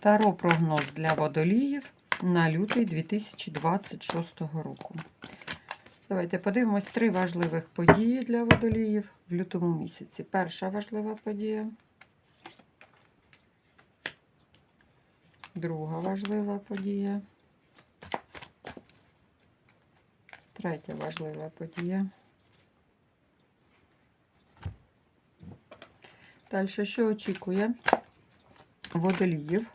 Таро прогноз для водоліїв на лютий 2026 року. Давайте подивимось три важливих події для водоліїв в лютому місяці. Перша важлива подія. Друга важлива подія. Третя важлива подія. Далі, що очікує водоліїв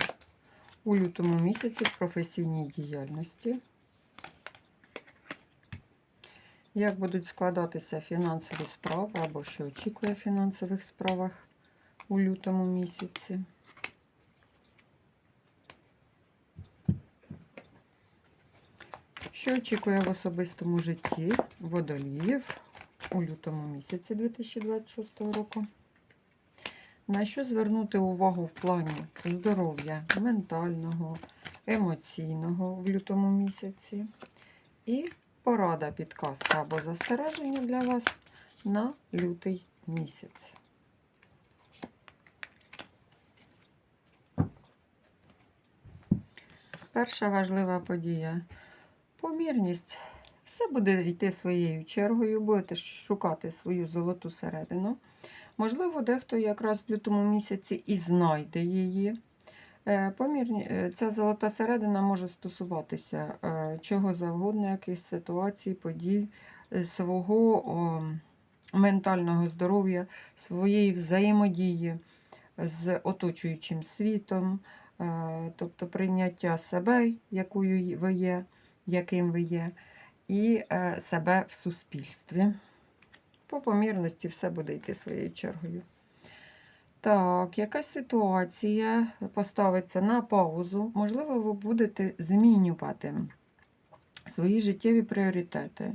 у лютому місяці в професійній діяльності? Як будуть складатися фінансові справи або що очікує в фінансових справах у лютому місяці? Що очікує в особистому житті водоліїв у лютому місяці 2026 року? На що звернути увагу в плані здоров'я ментального, емоційного в лютому місяці? І порада, підказка або застереження для вас на лютий місяць. Перша важлива подія. Помірність. Все буде йти своєю чергою, будете шукати свою золоту середину. Можливо, дехто якраз в лютому місяці і знайде її. Е, е, ця золота середина може стосуватися е, чого завгодно, якихось ситуацій, подій, свого ментального здоров'я, своєї взаємодії з оточуючим світом, тобто прийняття себе, якою ви є, яким ви є, і е, себе в суспільстві. По помірності все буде йти своєю чергою. Так, якась ситуація поставиться на паузу. Можливо, ви будете змінювати свої життєві пріоритети.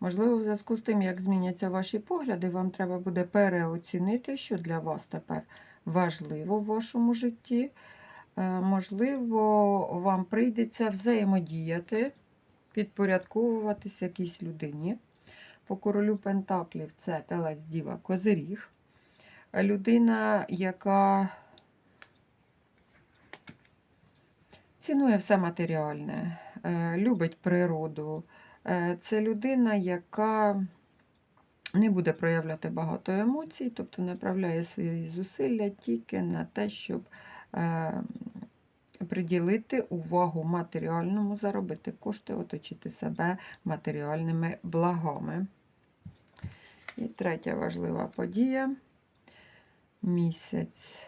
Можливо, в зв'язку з тим, як зміняться ваші погляди, вам треба буде переоцінити, що для вас тепер важливо в вашому житті. Е, Можливо, вам прийдеться взаємодіяти, підпорядковуватися якійсь людині. По королю Пентаклів це телець діва Козиріг. Людина, яка цінує все матеріальне, е, любить природу. Е, Це людина, яка не буде проявляти багато емоцій, тобто направляє свої зусилля тільки на те, щоб е, приділити увагу матеріальному, заробити кошти, оточити себе матеріальними благами. І третя важлива подія місяць.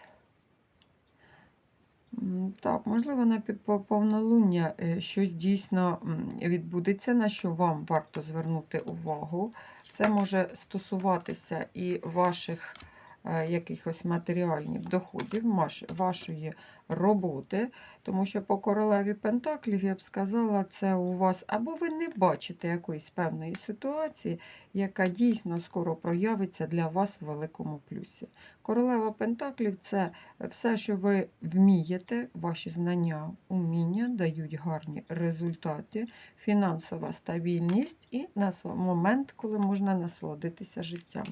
Так, можливо, на повнолуння е, щось дійсно відбудеться, на що вам варто звернути увагу. Це може стосуватися і ваших е, якихось матеріальних доходів, вашої роботи, тому що по королеві Пентаклів, я б сказала, це у вас або ви не бачите якоїсь певної ситуації, яка дійсно скоро проявиться для вас в великому плюсі. Королева Пентаклів це все, що ви вмієте, ваші знання, уміння дають гарні результати, фінансова стабільність і момент, коли можна насолодитися життям.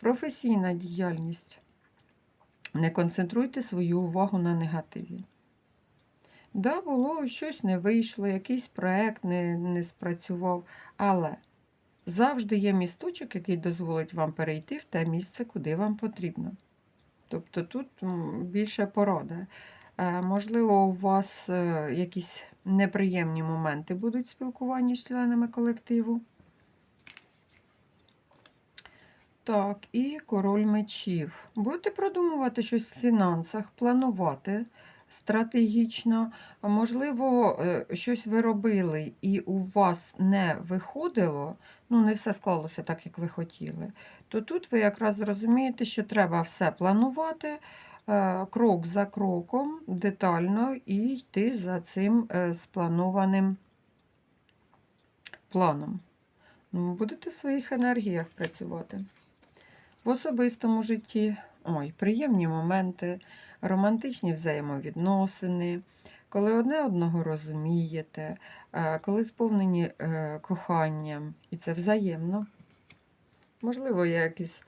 Професійна діяльність. Не концентруйте свою увагу на негативі. Да, було щось не вийшло, якийсь проект не, не спрацював, але завжди є місточок, який дозволить вам перейти в те місце, куди вам потрібно. Тобто тут більше порада. Е, Можливо, у вас е, якісь неприємні моменти будуть в спілкуванні з членами колективу. Так, і король мечів. Будете продумувати щось в фінансах, планувати стратегічно. Можливо, е, щось ви робили і у вас не виходило, ну, не все склалося так, як ви хотіли. То тут ви якраз зрозумієте, що треба все планувати е, крок за кроком, детально і йти за цим е, спланованим планом. Ну, Будете в своїх енергіях працювати. В особистому житті ой, приємні моменти, романтичні взаємовідносини, коли одне одного розумієте, е, коли сповнені е, коханням, і це взаємно. Можливо, якісь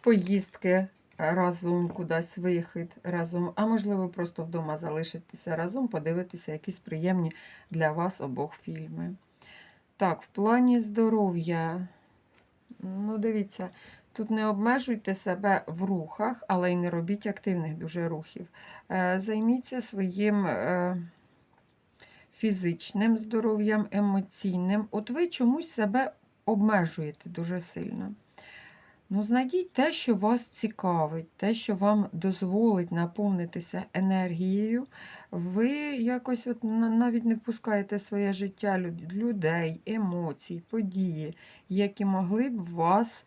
поїздки разом кудись вихід разом, а можливо, просто вдома залишитися разом, подивитися якісь приємні для вас обох фільми. Так, в плані здоров'я, ну, дивіться, тут не обмежуйте себе в рухах, але й не робіть активних дуже рухів. Е, Займіться своїм е, фізичним здоров'ям, емоційним. От ви чомусь себе обмежуєте дуже сильно. Ну, знайдіть те, що вас цікавить, те, що вам дозволить наповнитися енергією. Ви якось от навіть не впускаєте своє життя людей, емоцій, події, які могли б вас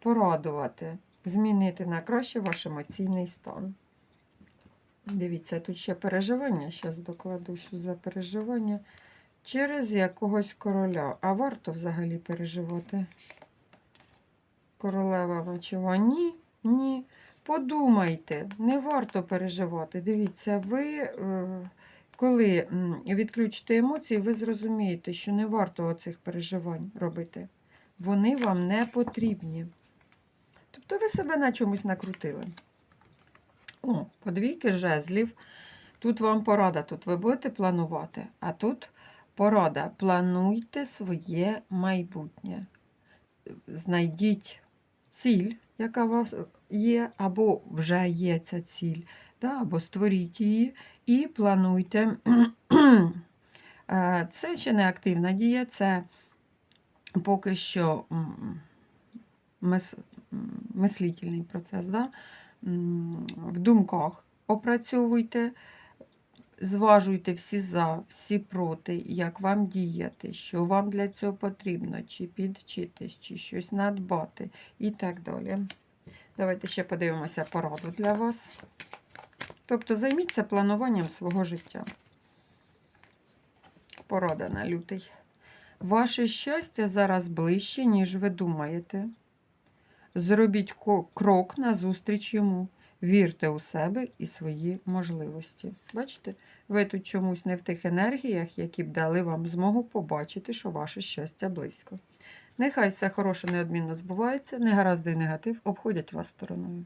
порадувати, змінити на краще ваш емоційний стан. Дивіться, тут ще переживання. Зараз докладу, що за переживання через якогось короля. А варто взагалі переживати? Королева мечова. Ні, ні. Подумайте, не варто переживати. Дивіться, ви, е, коли відключите емоції, ви зрозумієте, що не варто оцих переживань робити. Вони вам не потрібні. Тобто ви себе на чомусь накрутили. О, подвійки жезлів. Тут вам порада, тут ви будете планувати, а тут порада. Плануйте своє майбутнє. Знайдіть ціль, яка у вас є, або вже є ця ціль, да, або створіть її і плануйте. Е, Це ще не активна дія, це поки що мис, мислительний процес. Да? В думках опрацьовуйте, зважуйте всі за, всі проти, як вам діяти, що вам для цього потрібно, чи підвчитись, чи щось надбати і так далі. Давайте ще подивимося пораду для вас. Тобто займіться плануванням свого життя. Порада на лютий. Ваше щастя зараз ближче, ніж ви думаєте. Зробіть крок назустріч йому. Вірте у себе і свої можливості. Бачите, ви тут чомусь не в тих енергіях, які б дали вам змогу побачити, що ваше щастя близько. Нехай все хороше неодмінно збувається, негаразди і негатив обходять вас стороною.